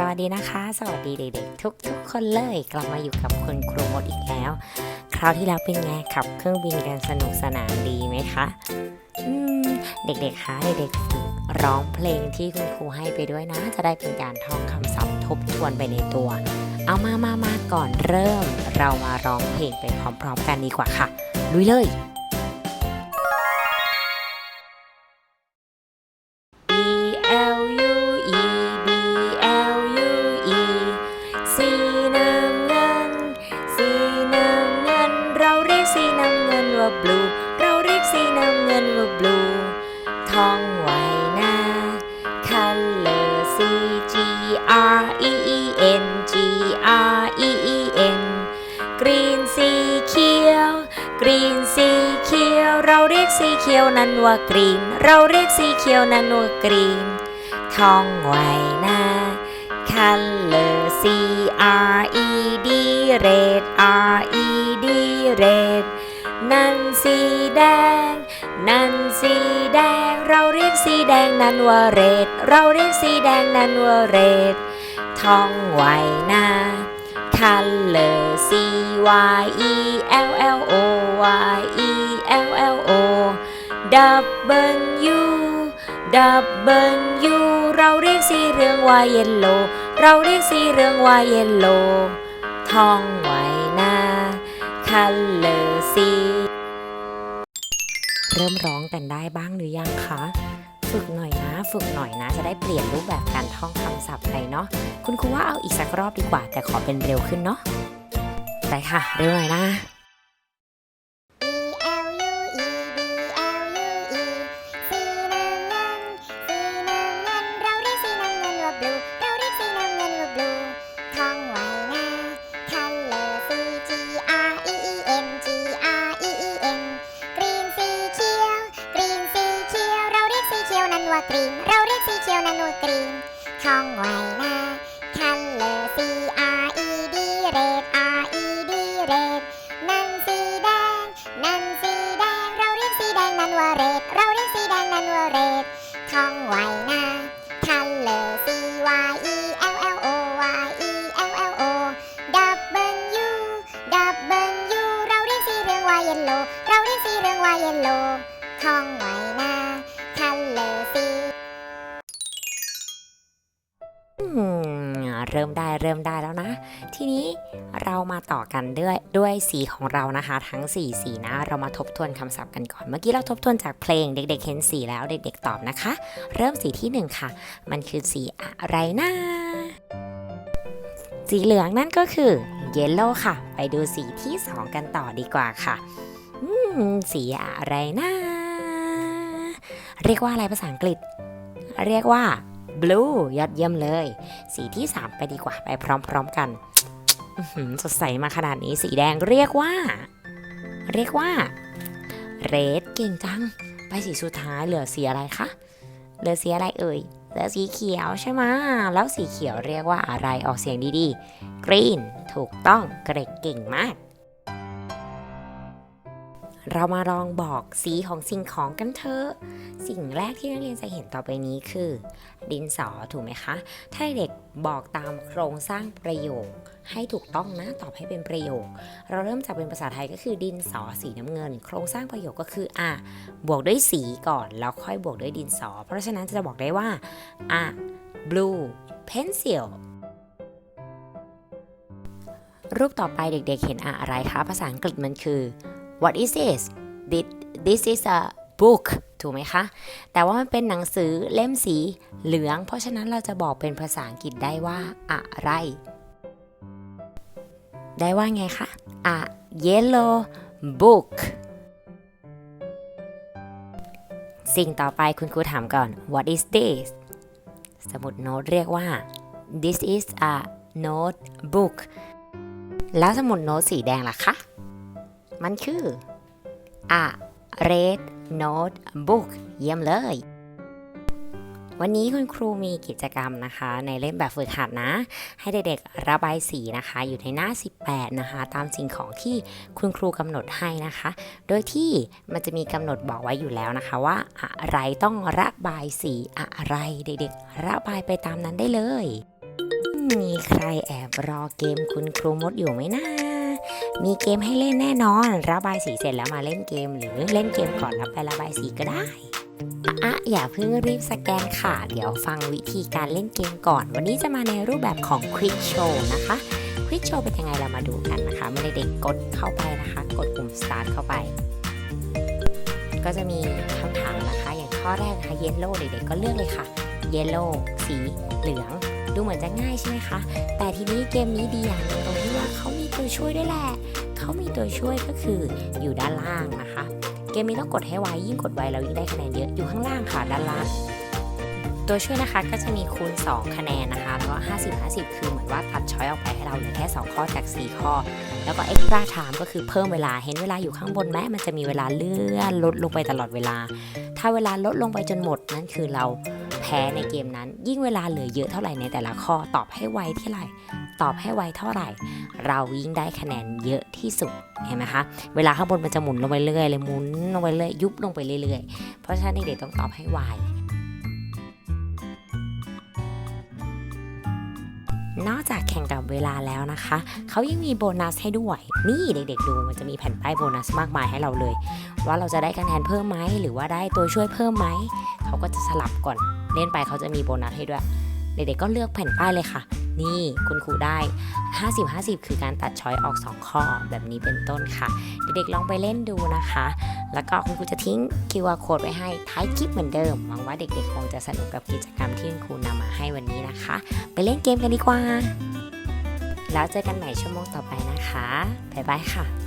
สวัสดีนะคะ สวัสดีเด็กๆทุกๆคนเลยกลับมาอยู่กับคุณครูมดอีกแล้ว คราวที่แล้วเป็นไงขับเครื่องบินกันสนุกสนานดีไหมคะอืมเด็กๆคะเด็กๆฝึกร้องเพลงที่คุณครูให้ไปด้วยนะ จะได้เป็นการท่องคำศัพท์ทบทวนไปในตัว เอามามามาก่อนเริ่ม เรามาร้องเพลงไปพร้อม ๆ กันดีกว่าค่ะลุยเลย ท้องไว้น้า color C G R E E N G R E E N green สีเขียว green สีเขียว เราเรียกสีเขียวนั้นว่า green เราเรียกสีเขียวนั้นว่า green ท้องไว้น้า color C R E D red R E D red นั่นสีแดง นั่นสีแดง สีแดงนั้นว่า red เราเรียกสีแดงนั้นว่า red ท้องไว้น้า color C Y E L L O Y E L L O W W เราเรียกสีเหลืองว่า yellow เราเรียกสีเหลืองว่า yellow ท่องไว้น้า color C เริ่มร้องกันได้บ้างหรือยังคะ ฝึกหน่อยนะ ฝึกหน่อยนะ จะได้เปลี่ยนรูปแบบการท่องคำศัพท์ไปเนาะคุณครูว่าเอาอีกสักรอบดีกว่า แต่ขอเป็นเร็วขึ้นเนาะได้ค่ะ เร็วหน่อยนะ สีเขีน เราเรียกสีเขียวนั้นว่า green ท่องไว้นะ color C R E D red R E D red นั่นสีแดง นั่นสีแดง เราเรียกสีแดงนั้นว่า red เราเรียกสีแดงนั้นว่า red ท่องไว้นะ color C Y E L L O Y E L L O W W เราเรียกสีเหลืองว่า yellow เราเรียกสีเหลืองว่า yellow ท่องไว้นะ เริ่มได้เริ่มได้แล้วนะ ทีนี้เรามาต่อกันด้วยด้วยสีของเรานะคะ ทั้ง 4 สีนะ เรามาทบทวนคำศัพท์กันก่อน เมื่อกี้เราทบทวนจากเพลงเด็ก ๆ เห็นสีแล้วเด็ก ๆ ตอบนะคะ เริ่มสีที่ 1 ค่ะ มันคือสีอะไรนะสีเหลืองนั่นก็คือ yellow ค่ะ ไปดูสีที่ 2 กันต่อดีกว่าค่ะอืมสีอะไรนะ เรียกว่าอะไรภาษาอังกฤษ เรียกว่า blue ยอดเยี่ยมเลย สีที่ 3 ไปดีกว่าไปพร้อมๆกันสดใสมาขนาดนี้สีแดงเรียกว่า เรียกว่า red เก่งจัง ไปสีสุดท้ายเหลือสีอะไรคะเหลือสีอะไรเอ่ยเหลือสีเขียวใช่ไหมแล้วสีเขียวเรียกว่าอะไรออกเสียงดีๆ green ถูกต้องเกรดเก่งมาก เรามาลองบอกสีของสิ่งของกันเถอะ สิ่งแรกที่นักเรียนจะเห็นต่อไปนี้คือ ดินสอถูกไหมคะ ถ้าเด็กบอกตามโครงสร้างประโยค ให้ถูกต้องนะตอบให้เป็นประโยค เราเริ่มจากเป็นภาษาไทยก็คือดินสอสีน้ำเงิน โครงสร้างประโยคก็คืออะบวกด้วยสีก่อนแล้วค่อยบวกด้วยดินสอ เพราะฉะนั้นจะบอกได้ว่าอะ blue pencil รูปต่อไปเด็กๆเห็นอะอะไรคะ ภาษาอังกฤษมันคือ what is this this this is a book ถูกไหมคะ แต่ว่ามันเป็นหนังสือเล่มสีเหลือง เพราะฉะนั้นเราจะบอกเป็นภาษาอังกฤษได้ว่าอะไร ได้ว่าไงคะ a yellow book สิ่งต่อไปคุณครูถามก่อน what is this สมุดโน้ตเรียกว่า this is a notebook แล้วสมุดโน้ตสีแดงล่ะคะ มันคือ a red notebook เยี่ยมเลย วันนี้คุณครูมีกิจกรรมนะคะ ในเล่มแบบฝึกหัดนะ ให้เด็กๆระบายสีนะคะ อยู่ในหน้า 18 นะคะ ตามสิ่งของที่คุณครูกำหนดให้นะคะ โดยที่มันจะมีกำหนดบอกไว้อยู่แล้วนะคะ ว่าอะไรต้องระบายสีอะไรเด็กๆ ระบายไปตามนั้นได้เลย มีใครแอบรอเกมคุณครูมดอยู่ไหมนะ มีเกมให้เล่นแน่นอน ระบายสีเสร็จแล้วมาเล่นเกม หรือเล่นเกมก่อนแล้วไประบายสีก็ได้อะอย่าเพิ่งรีบสแกนค่ะ เดี๋ยวฟังวิธีการเล่นเกมก่อน วันนี้จะมาในรูปแบบของ Quick Show นะคะ Quick Show เป็นยังไงเรามาดูกันนะคะ ไม่ได้เด็กกดเข้าไปนะคะ กดปุ่ม Start เข้าไป ก็จะมีคำถามนะคะ อย่างข้อแรกนะคะ Yellow เด็กๆก็เลือกเลยค่ะ Yellow สีเหลือง ดูเหมือนจะง่ายใช่ไหมคะ แต่ทีนี้เกมนี้ดีอย่างนึงตรงที่ว่าเขามีตัวช่วยด้วยแหละ เขามีตัวช่วยก็คืออยู่ด้านล่างนะคะ เกมนี้ต้องกดให้ไวยิ่งกดไวเรายิ่งได้คะแนนเยอะอยู่ข้างล่างค่ะด้านล่างตัวช่วยนะคะก็จะมีคูณ 2 คะแนนนะคะ แล้วก็ 50 50 คือเหมือนว่าตัดช้อยออกไปให้เราเหลือแค่ 2 ข้อจาก 4 ข้อ แล้วก็ extra time ก็คือเพิ่มเวลาเห็นเวลาอยู่ข้างบนไหมมันจะมีเวลาเลื่อนลดลงไปตลอดเวลา ถ้าเวลาลดลงไปจนหมดนั่นคือเราแพ้ในเกมนั้น ยิ่งเวลาเหลือเยอะเท่าไหร่ในแต่ละข้อตอบให้ไวเท่าไหร่ ตอบให้ไวเท่าไหร่ เรายิ่งได้คะแนนเยอะที่สุดเห็นไหมคะเวลาข้างบนมันจะหมุนลงไปเรื่อยเลยหมุนลงไปเรื่อยยุบลงไปเรื่อยๆ เพราะฉะนั้นเด็กๆต้องตอบให้ไวนอกจากแข่งกับเวลาแล้วนะคะ เขายังมีโบนัสให้ด้วย นี่เด็กๆดูมันจะมีแผ่นป้ายโบนัสมากมายให้เราเลย ว่าเราจะได้คะแนนเพิ่มไหมหรือว่าได้ตัวช่วยเพิ่มไหม เขาก็จะสลับก่อน เล่นไปเขาจะมีโบนัสให้ด้วย เด็กๆก็เลือกแผ่นป้ายเลยค่ะ นี่คุณครูได้ 50 50 คือการตัดช้อยออก 2 ข้อแบบนี้เป็นต้นค่ะ เด็กๆลองไปเล่นดูนะคะ แล้วก็คุณครูจะทิ้ง QR code ไว้ให้ท้ายคลิปเหมือนเดิม หวังว่าเด็กๆ คงจะสนุกกับกิจกรรมที่คุณครูนำมาให้วันนี้นะคะ ไปเล่นเกมกันดีกว่า แล้วเจอกันใหม่ชั่วโมงต่อไปนะคะ บ๊ายบายค่ะ